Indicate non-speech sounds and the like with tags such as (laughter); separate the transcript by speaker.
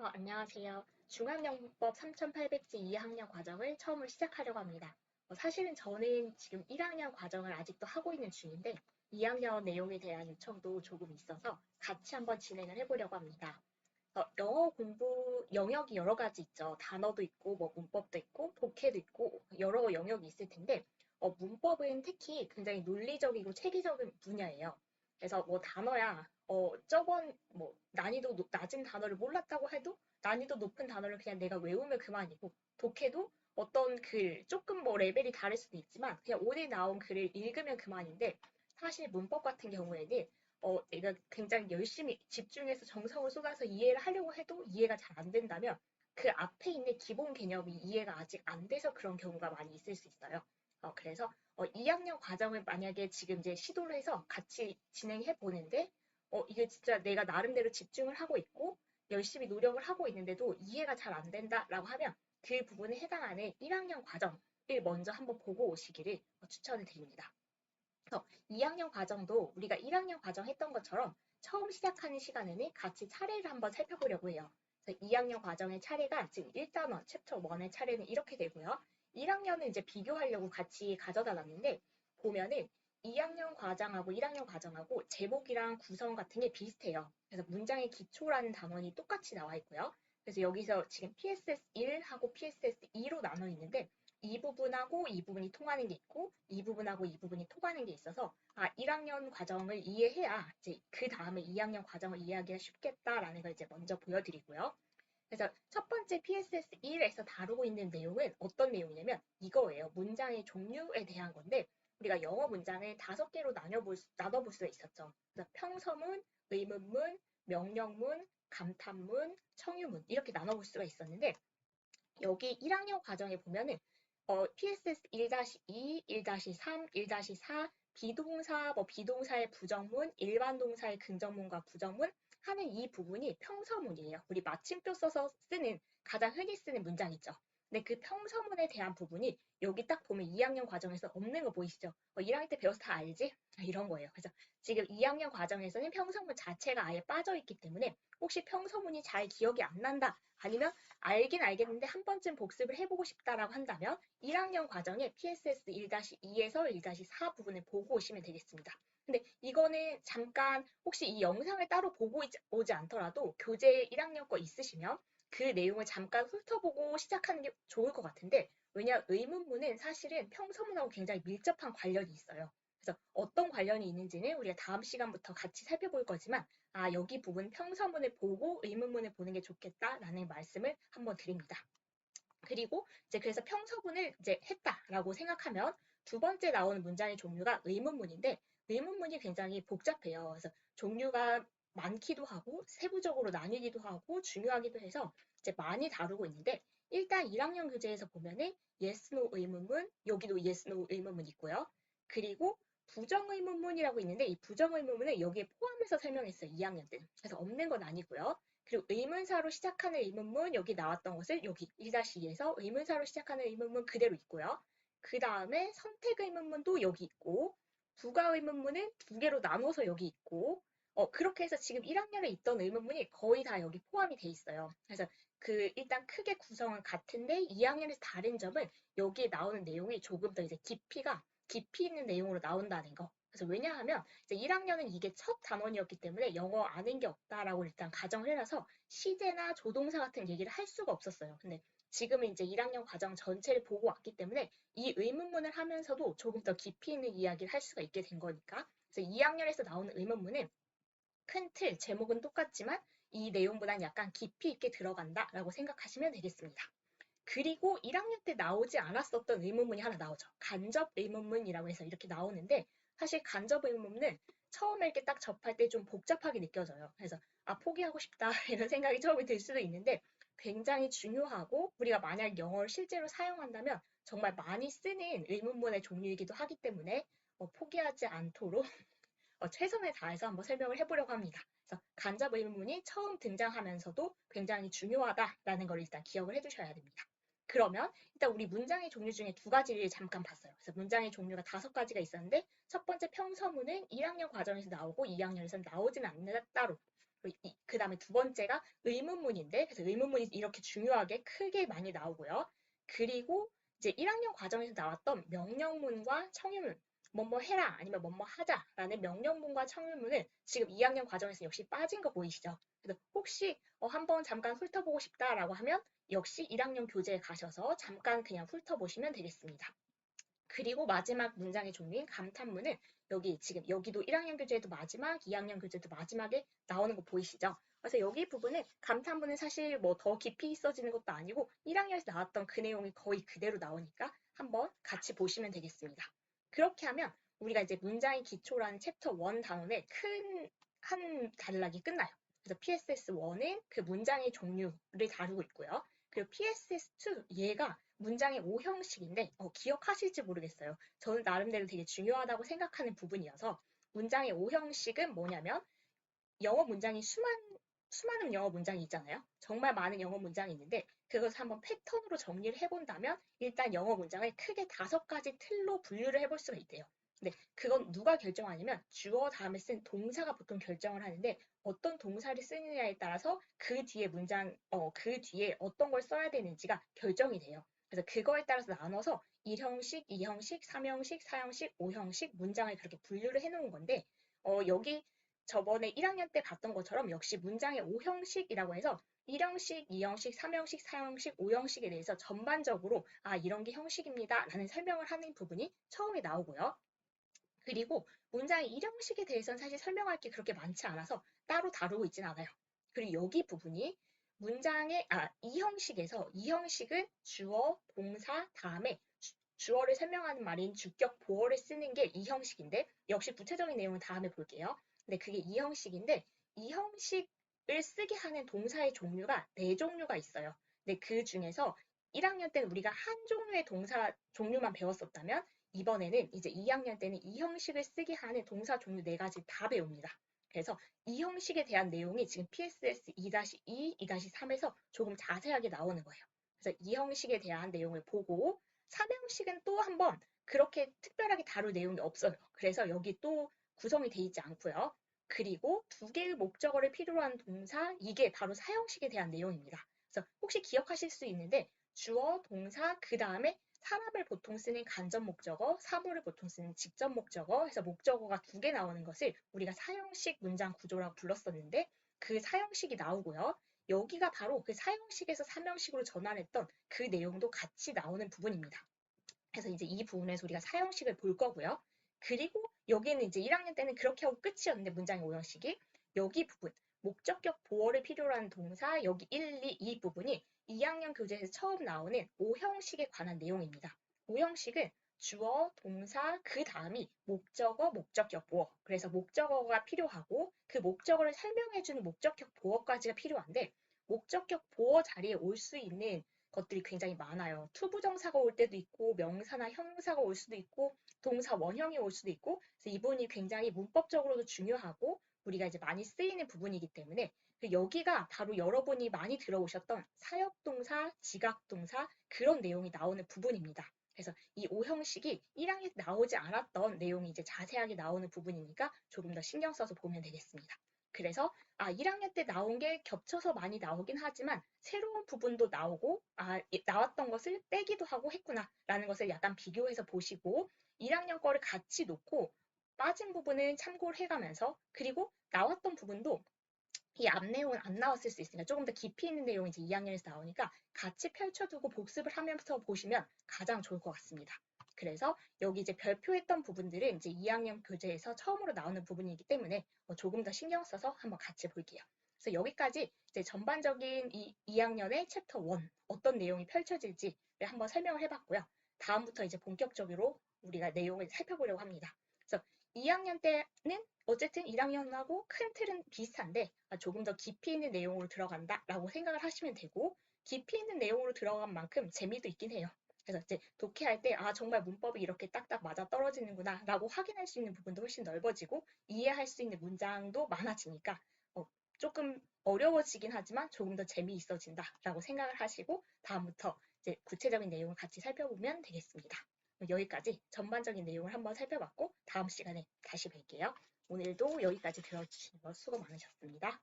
Speaker 1: 어, 안녕하세요. 중앙영문법 3800지 2학년 과정을 처음으로 시작하려고 합니다. 어, 사실은 저는 지금 1학년 과정을 아직도 하고 있는 중인데 2학년 내용에 대한 요청도 조금 있어서 같이 한번 진행을 해보려고 합니다. 어, 영어 공부 영역이 여러 가지 있죠. 단어도 있고 뭐 문법도 있고 독해도 있고 여러 영역이 있을 텐데 어, 문법은 특히 굉장히 논리적이고 체계적인 분야예요. 그래서 뭐 단어야 어 저번 뭐 난이도 높- 낮은 단어를 몰랐다고 해도 난이도 높은 단어를 그냥 내가 외우면 그만이고 독해도 어떤 글 조금 뭐 레벨이 다를 수도 있지만 그냥 오늘 나온 글을 읽으면 그만인데 사실 문법 같은 경우에는 어 내가 굉장히 열심히 집중해서 정성을 쏟아서 이해를 하려고 해도 이해가 잘 안 된다면 그 앞에 있는 기본 개념이 이해가 아직 안 돼서 그런 경우가 많이 있을 수 있어요. 어 그래서 어 2학년 과정을 만약에 지금 이제 시도를 해서 같이 진행해 보는데 어, 이게 진짜 내가 나름대로 집중을 하고 있고 열심히 노력을 하고 있는데도 이해가 잘 안 된다라고 하면 그 부분에 해당하는 1학년 과정을 먼저 한번 보고 오시기를 추천을 드립니다. 그래서 2학년 과정도 우리가 1학년 과정 했던 것처럼 처음 시작하는 시간에는 같이 차례를 한번 살펴보려고 해요. 그래서 2학년 과정의 차례가 지금 1단원, 챕터 1의 차례는 이렇게 되고요. 1학년은 이제 비교하려고 같이 가져다 놨는데 보면은 2학년 과정하고 1학년 과정하고 제목이랑 구성 같은 게 비슷해요. 그래서 문장의 기초라는 단원이 똑같이 나와 있고요. 그래서 여기서 지금 PSS1하고 PSS2로 나눠 있는데 이 부분하고 이 부분이 통하는 게 있고 이 부분하고 이 부분이 통하는 게 있어서 아 1학년 과정을 이해해야 이제 그 다음에 2학년 과정을 이해하기가 쉽겠다라는 걸 이제 먼저 보여드리고요. 그래서 첫 번째 PSS1에서 다루고 있는 내용은 어떤 내용이냐면 이거예요. 문장의 종류에 대한 건데 우리가 영어 문장을 다섯 개로 나눠볼, 수, 나눠볼 수가 있었죠. 그래서 평서문, 의문문, 명령문, 감탄문, 청유문 이렇게 나눠볼 수가 있었는데 여기 1학년 과정에 보면은 어, PSS 1-2, 1-3, 1-4 비동사, 뭐 비동사의 부정문, 일반 동사의 긍정문과 부정문 하는 이 부분이 평서문이에요. 우리 마침표 써서 쓰는 가장 흔히 쓰는 문장 있죠. 근데 그 평서문에 대한 부분이 여기 딱 보면 2학년 과정에서 없는 거 보이시죠? 어, 1학년 때 배워서 다 알지? 아, 이런 거예요. 그래서 지금 2학년 과정에서는 평서문 자체가 아예 빠져 있기 때문에 혹시 평서문이 잘 기억이 안 난다 아니면 알긴 알겠는데 한 번쯤 복습을 해보고 싶다라고 한다면 1학년 과정에 PSS 1-2에서 1-4 부분을 보고 오시면 되겠습니다. 근데 이거는 잠깐 혹시 이 영상을 따로 보고 오지 않더라도 교재 1학년 거 있으시면 그 내용을 잠깐 훑어보고 시작하는 게 좋을 것 같은데 왜냐 의문문은 사실은 평서문하고 굉장히 밀접한 관련이 있어요. 그래서 어떤 관련이 있는지는 우리가 다음 시간부터 같이 살펴볼 거지만 아 여기 부분 평서문을 보고 의문문을 보는 게 좋겠다라는 말씀을 한번 드립니다. 그리고 이제 그래서 평서문을 이제 했다라고 생각하면 두 번째 나오는 문장의 종류가 의문문인데 의문문이 굉장히 복잡해요. 그래서 종류가 많기도 하고 세부적으로 나뉘기도 하고 중요하기도 해서 이제 많이 다루고 있는데 일단 1학년 교재에서 보면은 yes, no 의문문, 여기도 yes, no 의문문 있고요. 그리고 부정의문문이라고 있는데 이 부정의문문은 여기에 포함해서 설명했어요. 2학년 때. 그래서 없는 건 아니고요. 그리고 의문사로 시작하는 의문문 여기 나왔던 것을 여기 1-2에서 의문사로 시작하는 의문문 그대로 있고요. 그 다음에 선택 의문문도 여기 있고 부가 의문문은 두 개로 나눠서 여기 있고 어, 그렇게 해서 지금 1학년에 있던 의문문이 거의 다 여기 포함이 돼 있어요. 그래서 그 일단 크게 구성은 같은데 2학년에서 다른 점은 여기에 나오는 내용이 조금 더 이제 깊이가 깊이 있는 내용으로 나온다는 거. 그래서 왜냐하면 이제 1학년은 이게 첫 단원이었기 때문에 영어 아는 게 없다라고 일단 가정을 해놔서 시제나 조동사 같은 얘기를 할 수가 없었어요. 근데 지금은 이제 1학년 과정 전체를 보고 왔기 때문에 이 의문문을 하면서도 조금 더 깊이 있는 이야기를 할 수가 있게 된 거니까 그래서 2학년에서 나오는 의문문은 큰 틀, 제목은 똑같지만 이 내용보다는 약간 깊이 있게 들어간다라고 생각하시면 되겠습니다. 그리고 1학년 때 나오지 않았었던 의문문이 하나 나오죠. 간접 의문문이라고 해서 이렇게 나오는데 사실 간접 의문문은 처음에 이렇게 딱 접할 때 좀 복잡하게 느껴져요. 그래서 아 포기하고 싶다 (laughs) 이런 생각이 처음에 들 수도 있는데 굉장히 중요하고 우리가 만약 영어를 실제로 사용한다면 정말 많이 쓰는 의문문의 종류이기도 하기 때문에 어, 포기하지 않도록 (laughs) 어, 최선을 다해서 한번 설명을 해보려고 합니다. 그래서 간접 의문문이 처음 등장하면서도 굉장히 중요하다라는 걸 일단 기억을 해두셔야 됩니다. 그러면 일단 우리 문장의 종류 중에 두 가지를 잠깐 봤어요. 그래서 문장의 종류가 다섯 가지가 있었는데 첫 번째 평서문은 1학년 과정에서 나오고 2학년에서 나오진 않는다 따로. 그 다음에 두 번째가 의문문인데 그래서 의문문이 이렇게 중요하게 크게 많이 나오고요. 그리고 이제 1학년 과정에서 나왔던 명령문과 청유문 뭐뭐 해라 아니면 뭐뭐 하자라는 명령문과 청유문은 지금 2학년 과정에서 역시 빠진 거 보이시죠? 그래서 혹시 어, 한번 잠깐 훑어보고 싶다라고 하면 역시 1학년 교재에 가셔서 잠깐 그냥 훑어보시면 되겠습니다. 그리고 마지막 문장의 종류인 감탄문은 여기 지금 여기도 1학년 교재에도 마지막, 2학년 교재도 마지막에 나오는 거 보이시죠? 그래서 여기 부분은 감탄문은 사실 뭐 더 깊이 있어지는 것도 아니고 1학년에서 나왔던 그 내용이 거의 그대로 나오니까 한번 같이 보시면 되겠습니다. 그렇게 하면 우리가 이제 문장의 기초라는 챕터 1 단원의 큰한 단락이 끝나요. 그래서 PSS1은 그 문장의 종류를 다루고 있고요. 그리고 PSS2 얘가 문장의 오형식인데 어, 기억하실지 모르겠어요. 저는 나름대로 되게 중요하다고 생각하는 부분이어서 문장의 오형식은 뭐냐면 영어 문장이 수만 수많은 영어 문장이 있잖아요. 정말 많은 영어 문장이 있는데 그것을 한번 패턴으로 정리를 해본다면 일단 영어 문장을 크게 다섯 가지 틀로 분류를 해볼 수가 있대요. 근데 그건 누가 결정하냐면 주어 다음에 쓴 동사가 보통 결정을 하는데 어떤 동사를 쓰느냐에 따라서 그 뒤에 문장, 어, 그 뒤에 어떤 걸 써야 되는지가 결정이 돼요. 그래서 그거에 따라서 나눠서 1형식, 2형식, 3형식, 4형식, 5형식 문장을 그렇게 분류를 해놓은 건데 어, 여기 저번에 1학년 때 봤던 것처럼 역시 문장의 5형식이라고 해서 1형식, 2형식, 3형식, 4형식, 5형식에 대해서 전반적으로 아 이런 게 형식입니다 라는 설명을 하는 부분이 처음에 나오고요. 그리고 문장의 1형식에 대해서는 사실 설명할 게 그렇게 많지 않아서 따로 다루고 있진 않아요. 그리고 여기 부분이 문장의 아, 이 형식에서 이 형식은 주어, 동사 다음에 주, 어를 설명하는 말인 주격, 보어를 쓰는 게 이 형식인데 역시 구체적인 내용은 다음에 볼게요. 근데 그게 이 형식인데 이 형식 을 쓰게 하는 동사의 종류가 네 종류가 있어요. 근데 그 중에서 1학년 때는 우리가 한 종류의 동사 종류만 배웠었다면 이번에는 이제 2학년 때는 이 형식을 쓰게 하는 동사 종류 네 가지 다 배웁니다. 그래서 이 형식에 대한 내용이 지금 PSS 2-2, 2-3에서 조금 자세하게 나오는 거예요. 그래서 이 형식에 대한 내용을 보고 3형식은 또 한번 그렇게 특별하게 다룰 내용이 없어요. 그래서 여기 또 구성이 돼 있지 않고요. 그리고 두 개의 목적어를 필요로 한 동사, 이게 바로 사형식에 대한 내용입니다. 그래서 혹시 기억하실 수 있는데 주어, 동사, 그 다음에 사람을 보통 쓰는 간접 목적어, 사물을 보통 쓰는 직접 목적어 해서 목적어가 두 개 나오는 것을 우리가 사형식 문장 구조라고 불렀었는데 그 사형식이 나오고요. 여기가 바로 그 사형식에서 삼형식으로 전환했던 그 내용도 같이 나오는 부분입니다. 그래서 이제 이 부분에서 우리가 사형식을 볼 거고요. 그리고 여기는 이제 1학년 때는 그렇게 하고 끝이었는데 문장의 오형식이 여기 부분 목적격 보어를 필요로 하는 동사 여기 1, 2, 이 부분이 2학년 교재에서 처음 나오는 오형식에 관한 내용입니다. 오형식은 주어, 동사, 그 다음이 목적어, 목적격 보어. 그래서 목적어가 필요하고 그 목적어를 설명해주는 목적격 보어까지가 필요한데 목적격 보어 자리에 올 수 있는 것들이 굉장히 많아요. 투부정사가 올 때도 있고 명사나 형사가 올 수도 있고 동사 원형이 올 수도 있고 그래서 이 부분이 굉장히 문법적으로도 중요하고 우리가 이제 많이 쓰이는 부분이기 때문에 그 여기가 바로 여러분이 많이 들어오셨던 사역동사, 지각동사 그런 내용이 나오는 부분입니다. 그래서 이 오형식이 1학년에 나오지 않았던 내용이 이제 자세하게 나오는 부분이니까 조금 더 신경 써서 보면 되겠습니다. 그래서 아 1학년 때 나온 게 겹쳐서 많이 나오긴 하지만 새로운 부분도 나오고 아 나왔던 것을 빼기도 하고 했구나 라는 것을 약간 비교해서 보시고 1학년 거를 같이 놓고 빠진 부분은 참고를 해가면서 그리고 나왔던 부분도 이 앞 내용은 안 나왔을 수 있으니까 조금 더 깊이 있는 내용이 이제 2학년에서 나오니까 같이 펼쳐두고 복습을 하면서 보시면 가장 좋을 것 같습니다. 그래서 여기 이제 별표했던 부분들은 이제 2학년 교재에서 처음으로 나오는 부분이기 때문에 어, 조금 더 신경 써서 한번 같이 볼게요. 그래서 여기까지 이제 전반적인 이 2학년의 챕터 1 어떤 내용이 펼쳐질지를 한번 설명을 해봤고요. 다음부터 이제 본격적으로 우리가 내용을 살펴보려고 합니다. 2학년 때는 어쨌든 1학년하고 큰 틀은 비슷한데 아, 조금 더 깊이 있는 내용으로 들어간다 라고 생각을 하시면 되고 깊이 있는 내용으로 들어간 만큼 재미도 있긴 해요. 그래서 이제 독해할 때 아 정말 문법이 이렇게 딱딱 맞아 떨어지는구나 라고 확인할 수 있는 부분도 훨씬 넓어지고 이해할 수 있는 문장도 많아지니까 어, 조금 어려워지긴 하지만 조금 더 재미있어진다 라고 생각을 하시고 다음부터 이제 구체적인 내용을 같이 살펴보면 되겠습니다. 여기까지 전반적인 내용을 한번 살펴봤고 다음 시간에 다시 뵐게요. 오늘도 여기까지 들어주신 거 수고 많으셨습니다.